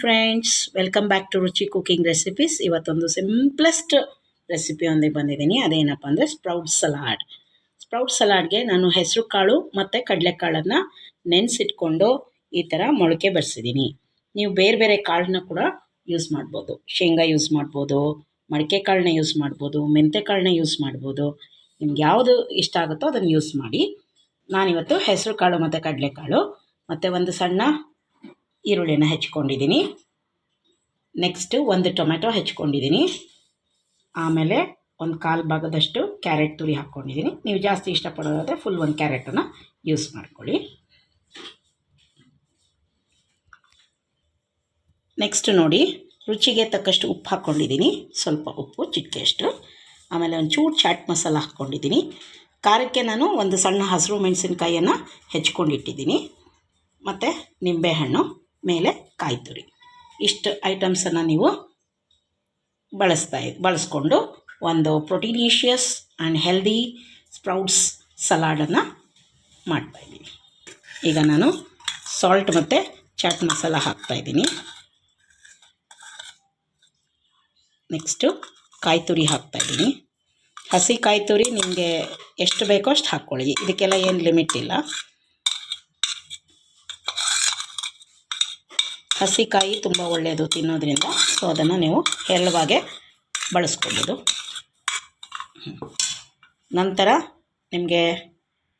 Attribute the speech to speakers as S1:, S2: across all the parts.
S1: Friends welcome back to Ruchi cooking recipes ಇವತ್ತೊಂದು simplest recipe ಒಂದಿಗೆ ಬಂದಿದ್ದೀನಿ. ಅದೇನಪ್ಪ ಅಂದರೆ ಸ್ಪ್ರೌಟ್ ಸಲಾಡ್ ಸ್ಪ್ರೌಟ್ ಸಲಾಡ್ಗೆ ನಾನು ಹೆಸರು ಕಾಳು ಮತ್ತು ಕಡಲೆಕಾಳನ್ನು ನೆನೆಸಿಟ್ಕೊಂಡು ಈ ಥರ ಮೊಳಕೆ ಬರೆಸಿದ್ದೀನಿ. ನೀವು ಬೇರೆ ಬೇರೆ ಕಾಳನ್ನ ಕೂಡ ಯೂಸ್ ಮಾಡ್ಬೋದು. ಶೇಂಗಾ ಯೂಸ್ ಮಾಡ್ಬೋದು, ಮಡಿಕೆ ಕಾಳನ್ನ ಯೂಸ್ ಮಾಡ್ಬೋದು, ಮೆಂತೆ ಕಾಳನ್ನ ಯೂಸ್ ಮಾಡ್ಬೋದು. ನಿಮ್ಗೆ ಯಾವುದು ಇಷ್ಟ ಆಗುತ್ತೋ ಅದನ್ನು ಯೂಸ್ ಮಾಡಿ. ನಾನಿವತ್ತು ಹೆಸರು ಕಾಳು ಮತ್ತು ಕಡಲೆಕಾಳು. ಮತ್ತು ಒಂದು ಸಣ್ಣ ಈರುಳ್ಳಿನ ಹೆಚ್ಕೊಂಡಿದ್ದೀನಿ. ನೆಕ್ಸ್ಟು ಒಂದು ಟೊಮೆಟೊ ಹೆಚ್ಕೊಂಡಿದ್ದೀನಿ. ಆಮೇಲೆ ಒಂದು ಕಾಲು ಭಾಗದಷ್ಟು ಕ್ಯಾರೆಟ್ ತುರಿ ಹಾಕ್ಕೊಂಡಿದ್ದೀನಿ. ನೀವು ಜಾಸ್ತಿ ಇಷ್ಟಪಡೋದಾದರೆ ಫುಲ್ ಒಂದು ಕ್ಯಾರೆಟನ್ನು ಯೂಸ್ ಮಾಡ್ಕೊಳ್ಳಿ. ನೆಕ್ಸ್ಟ್ ನೋಡಿ, ರುಚಿಗೆ ತಕ್ಕಷ್ಟು ಉಪ್ಪು ಹಾಕ್ಕೊಂಡಿದ್ದೀನಿ. ಸ್ವಲ್ಪ ಉಪ್ಪು, ಚಿಟಿಕೆಯಷ್ಟು. ಆಮೇಲೆ ಒಂದು ಚೂರು ಚಾಟ್ ಮಸಾಲ ಹಾಕ್ಕೊಂಡಿದ್ದೀನಿ. ಖಾರಕ್ಕೆ ನಾನು ಒಂದು ಸಣ್ಣ ಹಸಿರು ಮೆಣಸಿನ್ಕಾಯಿಯನ್ನು ಹೆಚ್ಕೊಂಡಿಟ್ಟಿದ್ದೀನಿ. ಮತ್ತು ನಿಂಬೆಹಣ್ಣು. ಮೇಲೆ ಕಾಯಿ ತುರಿ ಇಷ್ಟು ಐಟಮ್ಸನ್ನು ನೀವು ಬಳಸ್ತಾ ಬಳಸ್ಕೊಂಡು ಒಂದು ಪ್ರೊಟೀನಿಷಿಯಸ್ ಆ್ಯಂಡ್ ಹೆಲ್ದಿ ಸ್ಪ್ರೌಟ್ಸ್ ಸಲಾಡನ್ನು ಮಾಡ್ತಾಯಿದ್ದೀನಿ ಈಗ ನಾನು ಸಾಲ್ಟ್ ಮತ್ತು ಚಾಟ್ ಮಸಾಲ ಹಾಕ್ತಾಯಿದ್ದೀನಿ ನೆಕ್ಸ್ಟು ಕಾಯಿ ತುರಿ ಹಾಕ್ತಾಯಿದ್ದೀನಿ ಹಸಿ ಕಾಯಿ ತುರಿ ನಿಮಗೆ ಎಷ್ಟು ಬೇಕೋ ಅಷ್ಟು ಹಾಕ್ಕೊಳ್ಳಿ. ಇದಕ್ಕೆಲ್ಲ ಏನು ಲಿಮಿಟ್ ಇಲ್ಲ. ಹಸಿಕಾಯಿ ತುಂಬ ಒಳ್ಳೆಯದು ತಿನ್ನೋದ್ರಿಂದ. ಸೊ ಅದನ್ನು ನೀವು ಹೆಲ್ವಾಗೆ ಬಳಸ್ಕೊಬೋದು. ನಂತರ ನಿಮಗೆ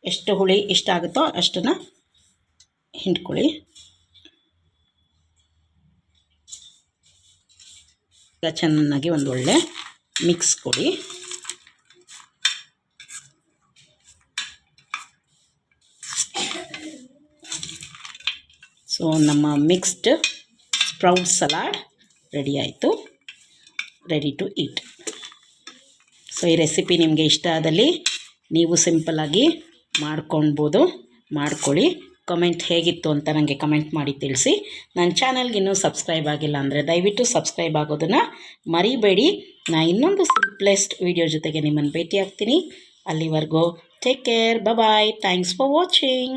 S1: ಎಷ್ಟು ಹುಳಿ ಇಷ್ಟ ಆಗುತ್ತೋ ಅಷ್ಟನ್ನು ಹಿಂಡ್ಕೊಳ್ಳಿ. ಚೆನ್ನಾಗಿ ಒಂದು ಒಳ್ಳೆ ಮಿಕ್ಸ್ ಕೊಡಿ. ಸೊ ನಮ್ಮ ಮಿಕ್ಸ್ಡ್ ಸ್ಪ್ರೌಟ್ ಸಲಾಡ್ ರೆಡಿ ಆಯಿತು. ರೆಡಿ ಟು ಈಟ್ ಸೊ ಈ ರೆಸಿಪಿ ನಿಮಗೆ ಇಷ್ಟ ಆದಲ್ಲಿ ನೀವು ಸಿಂಪಲಾಗಿ ಮಾಡ್ಕೊಳ್ಬೋದು. ಮಾಡ್ಕೊಳ್ಳಿ. ಕಮೆಂಟ್ ಹೇಗಿತ್ತು ಅಂತ ನನಗೆ ಕಮೆಂಟ್ ಮಾಡಿ ತಿಳಿಸಿ. ನನ್ನ ಚಾನಲ್ಗೆ ಇನ್ನೂ ಸಬ್ಸ್ಕ್ರೈಬ್ ಆಗಿಲ್ಲ ಅಂದರೆ ದಯವಿಟ್ಟು ಸಬ್ಸ್ಕ್ರೈಬ್ ಆಗೋದನ್ನು ಮರಿಬೇಡಿ. ನಾನು ಇನ್ನೊಂದು ಸಿಂಪ್ಲೆಸ್ಟ್ ವೀಡಿಯೋ ಜೊತೆಗೆ ನಿಮ್ಮನ್ನು ಭೇಟಿ ಆಗ್ತೀನಿ ಅಲ್ಲಿವರೆಗೂ take care bye thanks for watching